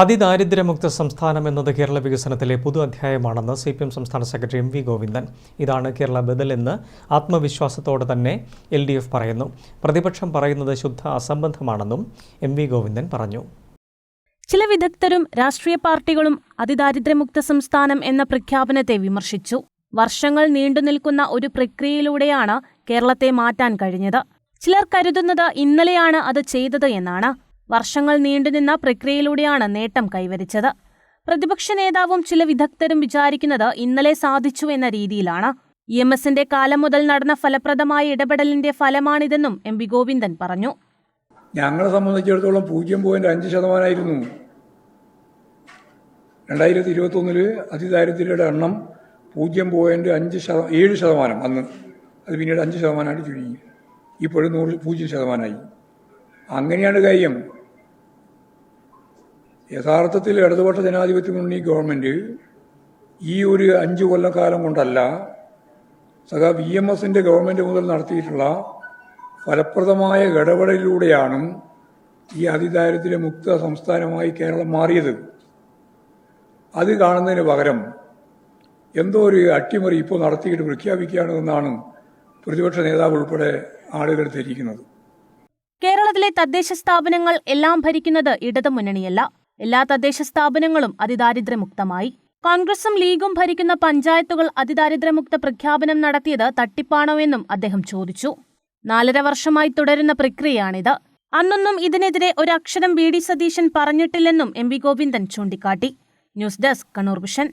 അതിദാരിദ്ര്യമുക്ത സംസ്ഥാനം എന്നത് കേരള വികസനത്തിലെ പുതു അധ്യായമാണെന്ന് സി പി എം സംസ്ഥാന സെക്രട്ടറി എം വി ഗോവിന്ദൻ. ഇതാണ് കേരള ബദൽ എന്ന് ആത്മവിശ്വാസത്തോടെ തന്നെ എൽ ഡി എഫ് പറയുന്നു. പ്രതിപക്ഷം പറയുന്നത് ശുദ്ധ അസംബന്ധമാണെന്നും എം വി ഗോവിന്ദൻ പറഞ്ഞു. ചില വിദഗ്ധരും രാഷ്ട്രീയ പാർട്ടികളും അതിദാരിദ്ര്യമുക്ത സംസ്ഥാനം എന്ന പ്രഖ്യാപനത്തെ വിമർശിച്ചു. വർഷങ്ങൾ നീണ്ടുനിൽക്കുന്ന ഒരു പ്രക്രിയയിലൂടെയാണ് കേരളത്തെ മാറ്റാൻ കഴിഞ്ഞത്. ചിലർ കരുതുന്നത് ഇന്നലെയാണ് അത് ചെയ്തത് എന്നാണ്. വർഷങ്ങൾ നീണ്ടുനിന്ന പ്രക്രിയയിലൂടെയാണ് നേട്ടം കൈവരിച്ചത്. പ്രതിപക്ഷ നേതാവും ചില വിദഗ്ധരും വിചാരിക്കുന്നത് ഇന്നലെ സാധിച്ചു എന്ന രീതിയിലാണ്. ഇ എം എസിന്റെ കാലം മുതൽ നടന്ന ഫലപ്രദമായ ഇടപെടലിന്റെ ഫലമാണിതെന്നും എം വി ഗോവിന്ദൻ പറഞ്ഞു. ഞങ്ങളെ സംബന്ധിച്ചിടത്തോളം പൂജ്യം പോയിന്റ് അഞ്ച് ശതമാനമായിരുന്നു. രണ്ടായിരത്തി ഇരുപത്തൊന്നിൽ അതിദാരിദ്ര്യയുടെ എണ്ണം പൂജ്യം പോയിന്റ് അഞ്ച് ശത ഏഴ് ശതമാനം അന്ന്. അത് പിന്നീട് അഞ്ച് ശതമാനമായിട്ട് ചുരുങ്ങി. ഇപ്പോഴും നൂറ് പൂജ്യം ശതമാനമായി. അങ്ങനെയാണ് കാര്യം. യഥാർത്ഥത്തിൽ ഇടതുപക്ഷ ജനാധിപത്യ മുന്നണി ഗവൺമെന്റ് ഈ ഒരു അഞ്ചു കൊല്ലക്കാലം കൊണ്ടല്ല സഹ വി എം എസിന്റെ ഗവൺമെന്റ് മുതൽ നടത്തിയിട്ടുള്ള ഫലപ്രദമായ ഇടപെടലിലൂടെയാണ് ഈ അതിദാരിദ്ര്യ മുക്ത സംസ്ഥാനമായി കേരളം മാറിയത്. അത് കാണുന്നതിന് പകരം എന്തോ ഒരു അട്ടിമറി ഇപ്പോൾ നടത്തിയിട്ട് പ്രഖ്യാപിക്കുകയാണ് എന്നാണ് പ്രതിപക്ഷ നേതാവ് ഉൾപ്പെടെ ആളുകൾ ധരിക്കുന്നത് കേരളത്തിലെ തദ്ദേശ സ്ഥാപനങ്ങൾ എല്ലാം ഭരിക്കുന്നത് ഇടതുമുന്നണിയല്ല. എല്ലാ തദ്ദേശ സ്ഥാപനങ്ങളും അതിദാരിദ്ര്യമുക്തമായി. കോൺഗ്രസും ലീഗും ഭരിക്കുന്ന പഞ്ചായത്തുകൾ അതിദാരിദ്ര്യമുക്ത പ്രഖ്യാപനം നടത്തിയത് തട്ടിപ്പാണോ എന്നും അദ്ദേഹം ചോദിച്ചു. നാലര വർഷമായി തുടരുന്ന പ്രക്രിയയാണിത്. അന്നൊന്നും ഇതിനെതിരെ ഒരക്ഷരം വി ഡി സതീശൻ പറഞ്ഞിട്ടില്ലെന്നും എം വി ഗോവിന്ദൻ ചൂണ്ടിക്കാട്ടി. News desk Kannur vision.